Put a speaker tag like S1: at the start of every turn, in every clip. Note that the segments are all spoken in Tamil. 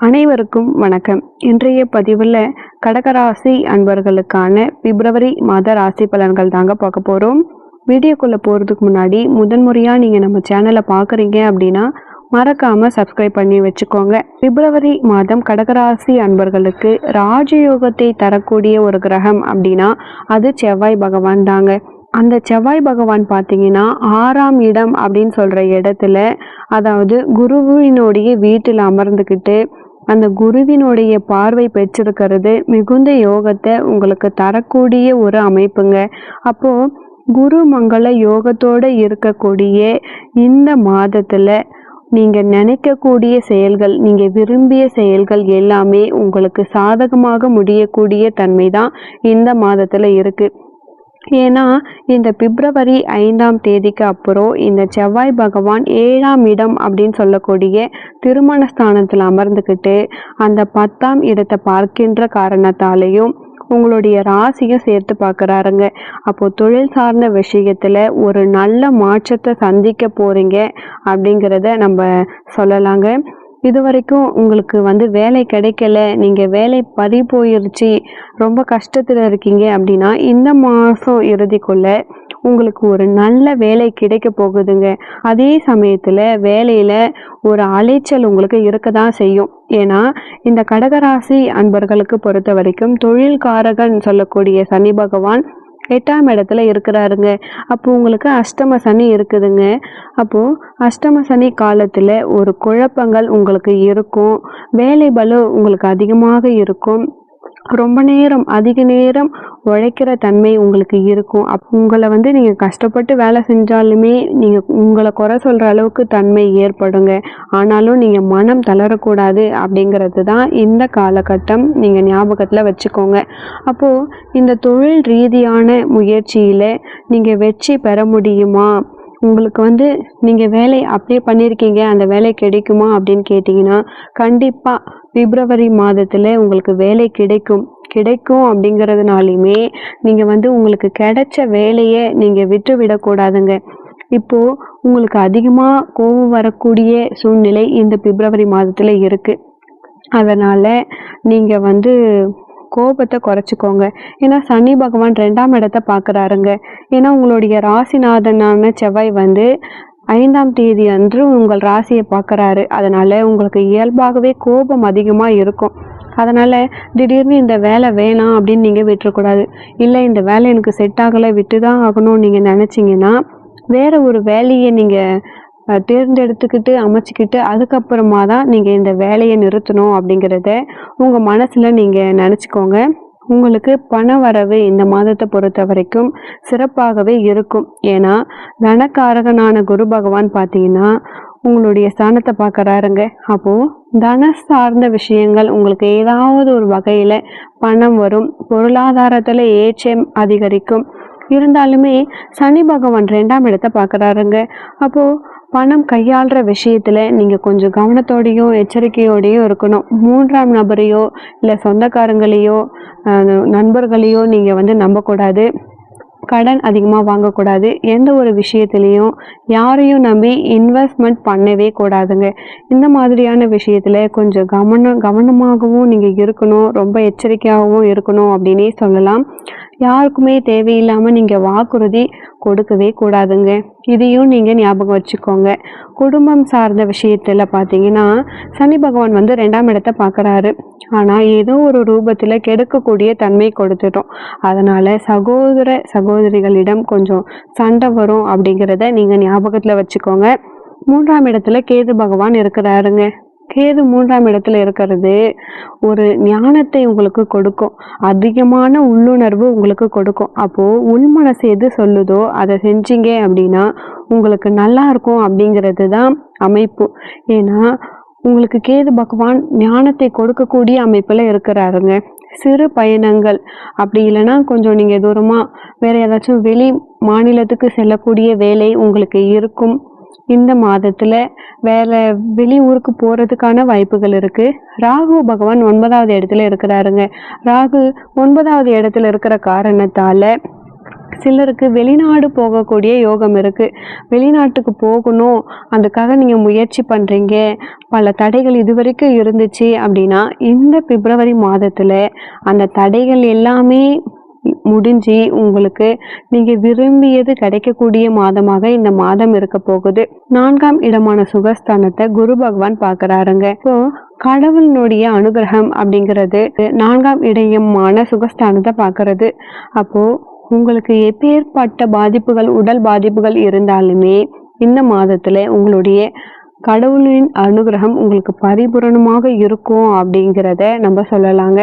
S1: அனைவருக்கும் வணக்கம். இன்றைய பதிவில் கடகராசி அன்பர்களுக்கான பிப்ரவரி மாத ராசி பலன்கள் தாங்க பார்க்க போகிறோம் வீடியோக்குள்ளே போகிறதுக்கு முன்னாடி முதன்முறையாக நீங்கள் நம்ம சேனலை பார்க்குறீங்க அப்படின்னா மறக்காமல் சப்ஸ்கிரைப் பண்ணி வச்சுக்கோங்க. பிப்ரவரி மாதம் கடகராசி அன்பர்களுக்கு ராஜயோகத்தை தரக்கூடிய ஒரு கிரகம் அப்படின்னா அது செவ்வாய் பகவான் தாங்க. அந்த செவ்வாய் பகவான் பார்த்தீங்கன்னா ஆறாம் இடம் அப்படின்னு சொல்கிற இடத்துல அதாவது குருவினுடைய வீட்டில் அமர்ந்துக்கிட்டு அந்த குருவினுடைய பார்வை பெற்றிருக்கிறது மிகுந்த யோகத்தை உங்களுக்கு தரக்கூடிய ஒரு அமைப்புங்க. அப்போ குரு மங்கள யோகத்தோட இருக்கக்கூடிய இந்த மாதத்துல நீங்க நினைக்கக்கூடிய செயல்கள் நீங்க விரும்பிய செயல்கள் எல்லாமே உங்களுக்கு சாதகமாக முடியக்கூடிய தன்மை தான் இந்த மாதத்துல இருக்கு. ஏன்னா இந்த பிப்ரவரி ஐந்தாம் தேதிக்கு அப்புறம் இந்த செவ்வாய் பகவான் ஏழாம் இடம் அப்படின்னு சொல்லக்கூடிய திருமண ஸ்தானத்தில் அமர்ந்துக்கிட்டு அந்த பத்தாம் இடத்தை பார்க்கின்ற காரணத்தாலையும் உங்களுடைய ராசியை சேர்த்து பார்க்குறாருங்க. அப்போது தொழில் சார்ந்த விஷயத்தில் ஒரு நல்ல மாற்றத்தை சந்திக்க போகிறீங்க அப்படிங்கிறத நம்ம சொல்லலாங்க. இது வரைக்கும் உங்களுக்கு வந்து வேலை கிடைக்கல நீங்கள் வேலை பறி போயிருச்சு ரொம்ப கஷ்டத்தில் இருக்கீங்க அப்படின்னா இந்த மாதம் இறுதிக்குள்ள உங்களுக்கு ஒரு நல்ல வேலை கிடைக்க போகுதுங்க. அதே சமயத்தில் வேலையில் ஒரு அலைச்சல் உங்களுக்கு இருக்க தான் செய்யும். ஏன்னா இந்த கடகராசி அன்பர்களுக்கு பொறுத்த வரைக்கும் தொழில்காரகன் சொல்லக்கூடிய சனி பகவான் எட்டாம் இடத்துல இருக்கிறாருங்க. அப்போ உங்களுக்கு அஷ்டம சனி இருக்குதுங்க. அப்போ அஷ்டம சனி காலத்தில் ஒரு குழப்பங்கள் உங்களுக்கு இருக்கும். வேலை பலு உங்களுக்கு அதிகமாக இருக்கும். ரொம்ப நேரம் அதிக நேரம் உழைக்கிற தன்மை உங்களுக்கு இருக்கும். அப் உங்களை வந்து நீங்கள் கஷ்டப்பட்டு வேலை செஞ்சாலுமே நீங்கள் உங்களை குறை சொல்கிற அளவுக்கு தன்மை ஏற்படுங்க. ஆனாலும் நீங்கள் மனம் தளரக்கூடாது அப்படிங்கிறது தான் இந்த காலகட்டம். நீங்கள் ஞாபகத்தில் வச்சுக்கோங்க. அப்போது இந்த தொழில் ரீதியான முயற்சியில் நீங்கள் வெற்றி பெற முடியுமா? உங்களுக்கு வந்து நீங்கள் வேலை அப்படியே பண்ணியிருக்கீங்க அந்த வேலை கிடைக்குமா அப்படின்னு கேட்டிங்கன்னா கண்டிப்பாக பிப்ரவரி மாதத்தில் உங்களுக்கு வேலை கிடைக்கும். கிடைக்கும் அப்படிங்கிறதுனாலையுமே நீங்கள் வந்து உங்களுக்கு கிடைச்ச வேலையை நீங்கள் விட்டு விடக்கூடாதுங்க இப்போது உங்களுக்கு அதிகமாக கோபம் வரக்கூடிய சூழ்நிலை இந்த பிப்ரவரி மாதத்தில் இருக்குது அதனால் நீங்கள் வந்து கோபத்தை குறைச்சிக்கோங்க. ஏன்னா சனி பகவான் ரெண்டாம் இடத்த பார்க்குறாருங்க. ஏன்னா உங்களுடைய ராசிநாதனான செவ்வாய் வந்து ஐந்தாம் தேதி அன்று உங்கள் ராசியை பார்க்குறாரு. அதனால் உங்களுக்கு இயல்பாகவே கோபம் அதிகமாக இருக்கும். அதனால் திடீர்னு இந்த வேலை வேணாம் அப்படின்னு நீங்கள் விட்டுறக்கூடாது. இல்லை இந்த வேலை எனக்கு செட் ஆகலை விட்டு தான் ஆகணும்னு நீங்கள் நினச்சிங்கன்னா வேறு ஒரு வேலையை நீங்கள் தேர்ந்தெடுத்துக்கிட்டு அமைச்சிக்கிட்டு அதுக்கப்புறமா தான் நீங்கள் இந்த வேலையை நிறுத்தணும் அப்படிங்கிறத உங்கள் மனசில் நீங்கள் நினச்சிக்கோங்க. உங்களுக்கு பண வரவு இந்த மாதத்தை பொறுத்த வரைக்கும் சிறப்பாகவே இருக்கும். ஏன்னா தனக்காரகனான குரு பகவான் பார்த்தீங்கன்னா உங்களுடைய ஸ்தானத்தை பார்க்குறாருங்க. அப்போது தன சார்ந்த விஷயங்கள் உங்களுக்கு ஏதாவது ஒரு வகையில் பணம் வரும் பொருளாதாரத்தில் ஏற்றம் அதிகரிக்கும். இருந்தாலுமே சனி பகவான் ரெண்டாம் இடத்தை பார்க்குறாருங்க. அப்போது பணம் கையாளுற விஷயத்தில் நீங்கள் கொஞ்சம் கவனத்தோடையும் எச்சரிக்கையோடையும் இருக்கணும். மூன்றாம் நபரையோ இல்லை சொந்தக்காரங்களையோ நண்பர்களையோ நீங்கள் வந்து நம்பக்கூடாது. கடன் அதிகமாக வாங்கக்கூடாது. எந்த ஒரு விஷயத்துலையும் யாரையும் நம்பி இன்வெஸ்ட்மெண்ட் பண்ணவே கூடாதுங்க. இந்த மாதிரியான விஷயத்தில் கொஞ்சம் கவனம் கவனமாகவும் நீங்கள் இருக்கணும். ரொம்ப எச்சரிக்கையாகவும் இருக்கணும் அப்படின்னே சொல்லலாம். யாருக்குமே தேவையில்லாமல் நீங்கள் வாக்குறுதி கொடுக்கவே கூடாதுங்க. இதையும் நீங்கள் ஞாபகம் வச்சுக்கோங்க. குடும்பம் சார்ந்த விஷயத்தில் பார்த்தீங்கன்னா சனி பகவான் வந்து ரெண்டாம் இடத்தை பார்க்குறாரு ஆனால் ஏதோ ஒரு ரூபத்தில் கெடுக்கக்கூடிய தன்மை கொடுத்துட்டோம். அதனால் சகோதர சகோதரிகளிடம் கொஞ்சம் சண்டை வரும் அப்படிங்கிறத நீங்கள் ஞாபகத்தில் வச்சுக்கோங்க. மூன்றாம் இடத்துல கேது பகவான் இருக்கிறாருங்க. கேது மூன்றாம் இடத்துல இருக்கிறது ஒரு ஞானத்தை உங்களுக்கு கொடுக்கும். அதிகமான உள்ளுணர்வு உங்களுக்கு கொடுக்கும். அப்போது உள்மனசு எது சொல்லுதோ அதை செஞ்சீங்க அப்படின்னா உங்களுக்கு நல்லா இருக்கும் அப்படிங்கிறது தான் அமைப்பு. ஏன்னா உங்களுக்கு கேது பகவான் ஞானத்தை கொடுக்கக்கூடிய அமைப்பில் இருக்கிறாருங்க. சிறு பயணங்கள். அப்படி இல்லைன்னா கொஞ்சம் நீங்கள் தூரமாக வேறு ஏதாச்சும் வெளி மாநிலத்துக்கு செல்லக்கூடிய வேலை உங்களுக்கு இருக்கும். இந்த மாதத்தில் வேற வெளி ஊருக்கு போகிறதுக்கான வாய்ப்புகள் இருக்குது ராகு பகவான் ஒன்பதாவது இடத்துல இருக்கிறாருங்க. ராகு ஒன்பதாவது இடத்துல இருக்கிற காரணத்தால் சிலருக்கு வெளிநாடு போகக்கூடிய யோகம் இருக்குது வெளிநாட்டுக்கு போகணும். அதுக்காக நீங்கள் முயற்சி பண்ணுறீங்க பல தடைகள் இதுவரைக்கும் இருந்துச்சு அப்படின்னா இந்த பிப்ரவரி மாதத்தில் அந்த தடைகள் எல்லாமே முடிஞ்சு உங்களுக்கு நீங்க விரும்பியது கிடைக்கக்கூடிய மாதமாக இந்த மாதம் இருக்க போகுது. நான்காம் இடமான சுகஸ்தானத்தை குரு பகவான் பாக்குறாருங்க இப்போ கடவுளினுடைய அனுகிரகம் அப்படிங்கிறது நான்காம் இடயமான சுகஸ்தானத்தை பார்க்கறது. அப்போ உங்களுக்கு எப்பேற்பட்ட பாதிப்புகள் உடல் பாதிப்புகள் இருந்தாலுமே இந்த மாதத்துல உங்களுடைய கடவுளின் அனுகிரகம் உங்களுக்கு பரிபூரணமாக இருக்கும் அப்படிங்கிறத நம்ம சொல்லலாங்க.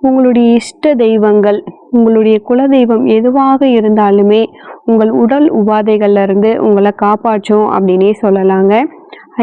S1: உங்களுடைய இஷ்ட தெய்வங்கள் உங்களுடைய குலதெய்வம் எதுவாக இருந்தாலுமே உங்கள் உடல் உபாதைகள்ல இருந்து உங்களை காப்பாற்றும் அப்படின்னே சொல்லலாங்க.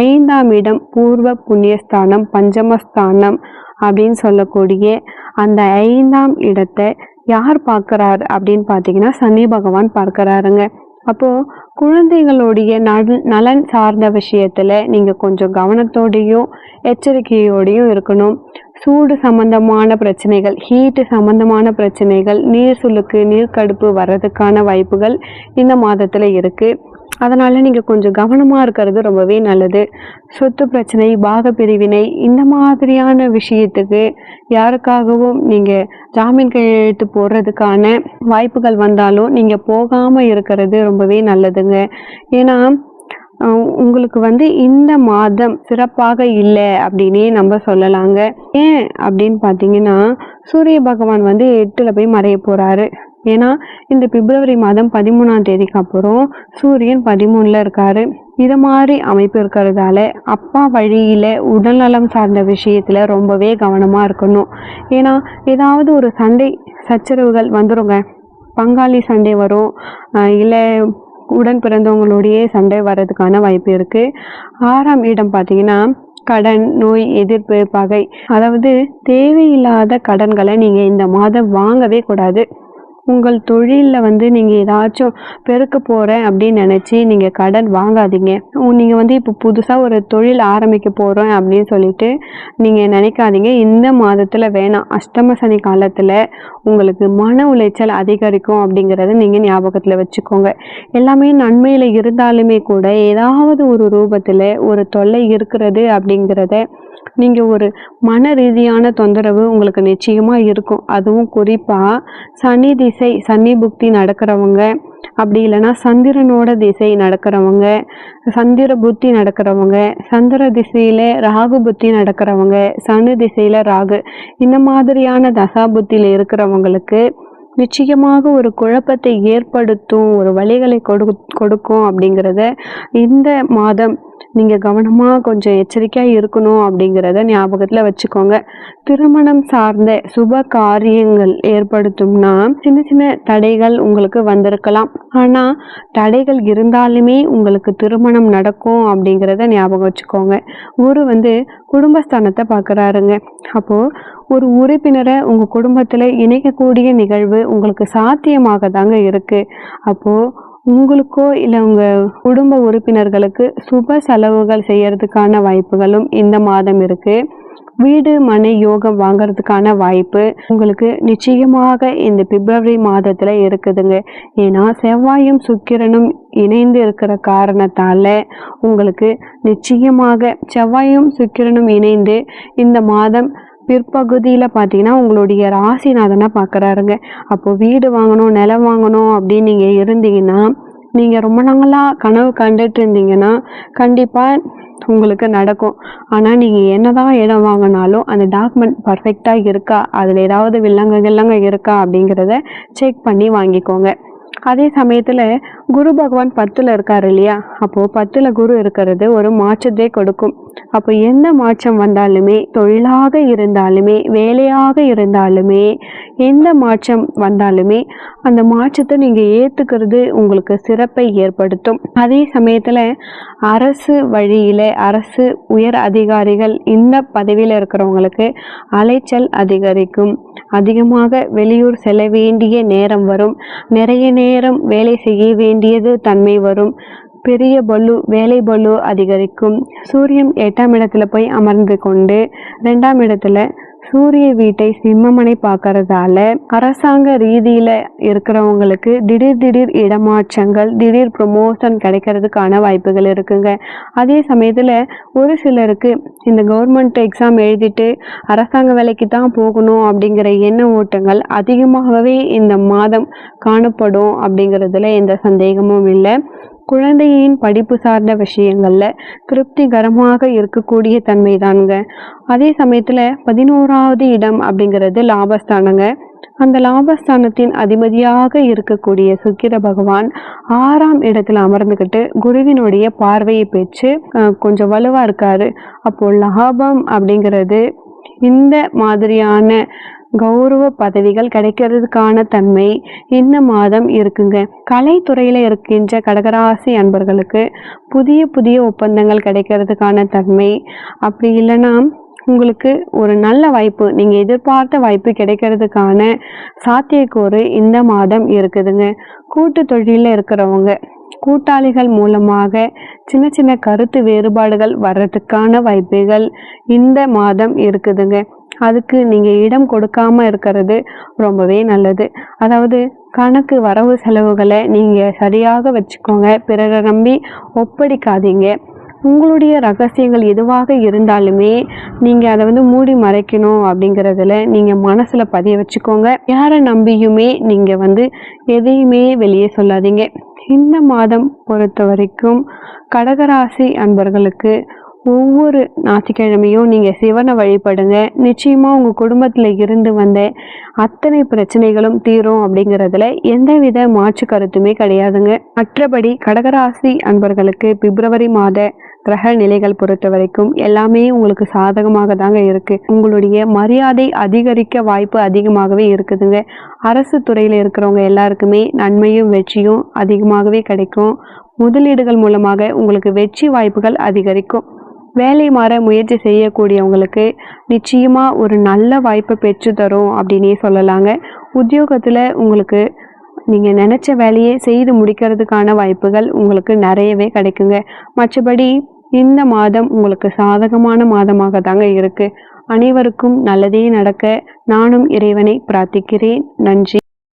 S1: ஐந்தாம் இடம் பூர்வ புண்ணியஸ்தானம் பஞ்சமஸ்தானம் அப்படின்னு சொல்லக்கூடிய அந்த ஐந்தாம் இடத்தை யார் பார்க்குறாரு அப்படின்னு பார்த்தீங்கன்னா சனி பகவான் பார்க்கறாருங்க. அப்போ குழந்தைகளுடைய நல் நலன் சார்ந்த விஷயத்துல நீங்க கொஞ்சம் கவனத்தோடையும் எச்சரிக்கையோடையும் இருக்கணும். சூடு சம்பந்தமான பிரச்சனைகள் ஹீட்டு சம்பந்தமான பிரச்சனைகள் நீர் சுளுக்கு நீர்க்கடுப்பு வர்றதுக்கான வாய்ப்புகள் இந்த மாதத்தில் இருக்குது அதனால் நீங்கள் கொஞ்சம் கவனமாக இருக்கிறது ரொம்பவே நல்லது. சொத்து பிரச்சனை பாக பிரிவினை இந்த மாதிரியான விஷயத்துக்கு யாருக்காகவும் நீங்கள் ஜாமீன் கையெழுத்து போடுறதுக்கான வாய்ப்புகள் வந்தாலும் நீங்கள் போகாமல் இருக்கிறது ரொம்பவே நல்லதுங்க. ஏன்னா உங்களுக்கு வந்து இந்த மாதம் சிறப்பாக இல்லை அப்படின்னே நம்ம சொல்லலாங்க. ஏன் அப்படின்னு பார்த்தீங்கன்னா சூரிய பகவான் வந்து எட்டில் போய் மறைய போகிறாரு ஏன்னா இந்த பிப்ரவரி மாதம் பதிமூணாம் தேதிக்கு அப்புறம் சூரியன் பதிமூணில் இருக்காரு. இதை மாதிரி அமைப்பு இருக்கிறதால அப்பா வழியில் உடல்நலம் சார்ந்த விஷயத்தில் ரொம்பவே கவனமாக இருக்கணும். ஏன்னா ஏதாவது ஒரு சண்டை சச்சரவுகள் வந்துருங்க. பங்காளி சண்டை வரும். இல்லை உடன் பிறந்தவங்களுடைய சண்டை வர்றதுக்கான வாய்ப்பு இருக்கு. ஆறாம் இடம் பார்த்தீங்கன்னா கடன் நோய் எதிர்ப்பு பகை. அதாவது தேவையில்லாத கடன்களை நீங்க இந்த மாதம் வாங்கவே கூடாது. உங்கள் தொழிலில் வந்து நீங்கள் ஏதாச்சும் பெருக்க போகிறேன் அப்படின்னு நினச்சி நீங்கள் கடன் வாங்காதீங்க. நீங்கள் வந்து இப்போ புதுசாக ஒரு தொழில் ஆரம்பிக்க போகிறோம் அப்படின்னு சொல்லிட்டு நீங்கள் நினைக்காதீங்க. இந்த மாதத்தில் வேணாம். அஷ்டம சனி காலத்தில் உங்களுக்கு மன உளைச்சல் அதிகரிக்கும் அப்படிங்கிறத நீங்கள் ஞாபகத்தில் வச்சுக்கோங்க. எல்லாமே நன்மையில் இருந்தாலுமே கூட ஏதாவது ஒரு ரூபத்தில் ஒரு தொல்லை இருக்கிறது அப்படிங்கிறத நீங்கள் ஒரு மன ரீதியான தொந்தரவு உங்களுக்கு நிச்சயமாக இருக்கும். அதுவும் குறிப்பாக சனி திசை சனி புக்தி நடக்கிறவங்க அப்படி இல்லைன்னா சந்திரனோட திசை நடக்கிறவங்க சந்திர புத்தி நடக்கிறவங்க சந்திர திசையில் ராகு புத்தி நடக்கிறவங்க சனி திசையில் ராகு இந்த மாதிரியான தசா புத்தியில் இருக்கிறவங்களுக்கு நிச்சயமாக ஒரு குழப்பத்தை ஏற்படுத்தும் ஒரு வழிகளை கொடு கொடுக்கும் அப்படிங்கிறத இந்த மாதம் நீங்கள் கவனமாக கொஞ்சம் எச்சரிக்கையாக இருக்கணும் அப்படிங்கிறத ஞாபகத்தில் வச்சுக்கோங்க. திருமணம் சார்ந்த சுப காரியங்கள் ஏற்படுத்தும்னா சின்ன சின்ன தடைகள் உங்களுக்கு வந்திருக்கலாம். ஆனால் தடைகள் இருந்தாலுமே உங்களுக்கு திருமணம் நடக்கும் அப்படிங்கிறத ஞாபகம் வச்சுக்கோங்க. குரு வந்து குடும்பஸ்தானத்தை பார்க்குறாருங்க அப்போது ஒரு உறுப்பினரை உங்கள் குடும்பத்தில் இணைக்கக்கூடிய நிகழ்வு உங்களுக்கு சாத்தியமாக தாங்க இருக்குது அப்போது உங்களுக்கோ இல்லை உங்கள் குடும்ப உறுப்பினர்களுக்கு சுப செலவுகள் செய்யறதுக்கான வாய்ப்புகளும் இந்த மாதம் இருக்குது வீடு மனை யோகம் வாங்குறதுக்கான வாய்ப்பு உங்களுக்கு நிச்சயமாக இந்த பிப்ரவரி மாதத்தில் இருக்குதுங்க. ஏன்னா செவ்வாயும் சுக்கிரனும் இணைந்து இருக்கிற காரணத்தால் உங்களுக்கு நிச்சயமாக செவ்வாயும் சுக்கிரனும் இணைந்து இந்த மாதம் பிற்பகுதியில் பார்த்தீங்கன்னா உங்களுடைய ராசிநாதனை பார்க்குறாருங்க அப்போது வீடு வாங்கணும் நிலம் வாங்கணும் அப்படின்னு நீங்கள் இருந்தீங்கன்னா நீங்கள் ரொம்ப நாளாக கனவு கண்டுட்டு இருந்தீங்கன்னா கண்டிப்பாக உங்களுக்கு நடக்கும். ஆனால் நீங்கள் என்னதான் இடம் வாங்கினாலும் அந்த டாக்குமெண்ட் பர்ஃபெக்டாக இருக்கா? அதில் ஏதாவது வில்லங்க வில்லங்க இருக்கா? அப்படிங்கிறத செக் பண்ணி வாங்கிக்கோங்க. அதே சமயத்தில் குரு பகவான் பத்தில் இருக்கார் இல்லையா? அப்போது பத்தில் குரு இருக்கிறது ஒரு மாற்றத்தை கொடுக்கும். அப்போ எந்த மாற்றம் வந்தாலுமே தொழிலாக இருந்தாலுமே வேலையாக இருந்தாலுமே எந்த மாற்றம் வந்தாலுமே அந்த மாற்றத்தை நீங்கள் ஏற்றுக்கிறது உங்களுக்கு சிறப்பை ஏற்படுத்தும். அதே சமயத்தில் அரசு வழியில் அரசு உயர் அதிகாரிகள் இந்த பதவியில் இருக்கிறவங்களுக்கு அலைச்சல் அதிகரிக்கும். அதிகமாக வெளியூர் செல்ல வேண்டிய நேரம் வரும். நிறைய நேரம் வேலை செய்ய வேண்டியது தன்மை வரும். பெரிய பலு வேலை பலு அதிகரிக்கும். சூரியன் எட்டாம் இடத்துல போய் அமர்ந்து கொண்டு ரெண்டாம் இடத்துல சூரிய வீட்டை சிம்மமனை பார்க்கறதால அரசாங்க ரீதியில இருக்கிறவங்களுக்கு திடீர் திடீர் இடமாற்றங்கள் திடீர் ப்ரொமோஷன் கிடைக்கிறதுக்கான வாய்ப்புகள் இருக்குங்க. அதே சமயத்துல ஒரு சிலருக்கு இந்த கவர்மெண்ட் எக்ஸாம் எழுதிட்டு அரசாங்க வேலைக்கு தான் போகணும் அப்படிங்கிற எண்ண ஓட்டங்கள் அதிகமாகவே இந்த மாதம் காணப்படும் அப்படிங்கிறதுல எந்த சந்தேகமும் இல்லை. குழந்தையின் படிப்பு சார்ந்த விஷயங்கள்ல திருப்திகரமாக இருக்கக்கூடிய தன்மை தானுங்க அதே சமயத்துல பதினோராவது இடம் அப்படிங்கிறது லாபஸ்தானங்க. அந்த லாபஸ்தானத்தின் அதிபதியாக இருக்கக்கூடிய சுக்கிர பகவான் ஆறாம் இடத்துல அமர்ந்துக்கிட்டு குருவினுடைய பார்வையை பெற்று அஹ், கொஞ்சம் வலுவா இருக்காரு. அப்போ லாபம் அப்படிங்கிறது இந்த மாதிரியான கௌரவ பதவிகள் கிடைக்கிறதுக்கான தன்மை இந்த மாதம் இருக்குங்க. கலைத்துறையில் இருக்கின்ற கடகராசி அன்பர்களுக்கு புதிய புதிய ஒப்பந்தங்கள் கிடைக்கிறதுக்கான தன்மை அப்படி இல்லைன்னா உங்களுக்கு ஒரு நல்ல வாய்ப்பு நீங்கள் எதிர்பார்த்த வாய்ப்பு கிடைக்கிறதுக்கான சாத்தியக்கூறு இந்த மாதம் இருக்குதுங்க. கூட்டு தொழிலில் இருக்கிறவங்க கூட்டாளிகள் மூலமாக சின்ன சின்ன கருத்து வேறுபாடுகள் வர்றதுக்கான வாய்ப்புகள் இந்த மாதம் இருக்குதுங்க. அதுக்கு நீங்கள் இடம் கொடுக்காம இருக்கிறது ரொம்பவே நல்லது. அதாவது கணக்கு வரவு செலவுகளை நீங்கள் சரியாக வச்சுக்கோங்க. பிறரை நம்பி ஒப்படைக்காதீங்க. உங்களுடைய ரகசியங்கள் எதுவாக இருந்தாலுமே நீங்கள் அதை வந்து மூடி மறைக்கணும் அப்படிங்கிறதுல நீங்கள் மனசில் பதிய வச்சுக்கோங்க. யாரை நம்பியுமே நீங்கள் வந்து எதையுமே வெளியே சொல்லாதீங்க. இந்த மாதம் பொறுத்த வரைக்கும் கடகராசி அன்பர்களுக்கு ஒவ்வொரு ஞாயிற்றுக்கிழமையும் நீங்கள் சிவனை வழிபடுங்க. நிச்சயமாக உங்கள் குடும்பத்தில் இருந்து வந்த அத்தனை பிரச்சனைகளும் தீரும் அப்படிங்கிறதுல எந்தவித மாற்று கருத்துமே கிடையாதுங்க. மற்றபடி கடகராசி அன்பர்களுக்கு பிப்ரவரி மாத கிரக நிலைகள் பொறுத்த வரைக்கும் எல்லாமே உங்களுக்கு சாதகமாக தாங்க இருக்குது உங்களுடைய மரியாதை அதிகரிக்க வாய்ப்பு அதிகமாகவே இருக்குதுங்க. அரசு துறையில் இருக்கிறவங்க எல்லாருக்குமே நன்மையும் வெற்றியும் அதிகமாகவே கிடைக்கும். முதலீடுகள் மூலமாக உங்களுக்கு வெற்றி வாய்ப்புகள் அதிகரிக்கும். வேலை மாற முயற்சி செய்யக்கூடியவங்களுக்கு நிச்சயமாக ஒரு நல்ல வாய்ப்பை பெற்று தரும் அப்படின்னே சொல்லலாங்க. உத்தியோகத்தில் உங்களுக்கு நீங்கள் நினச்ச வேலையை செய்து முடிக்கிறதுக்கான வாய்ப்புகள் உங்களுக்கு நிறையவே கிடைக்குங்க. மற்றபடி இந்த மாதம் உங்களுக்கு சாதகமான மாதமாக தாங்க இருக்குது அனைவருக்கும் நல்லதே நடக்க நானும் இறைவனை பிரார்த்திக்கிறேன். நன்றி.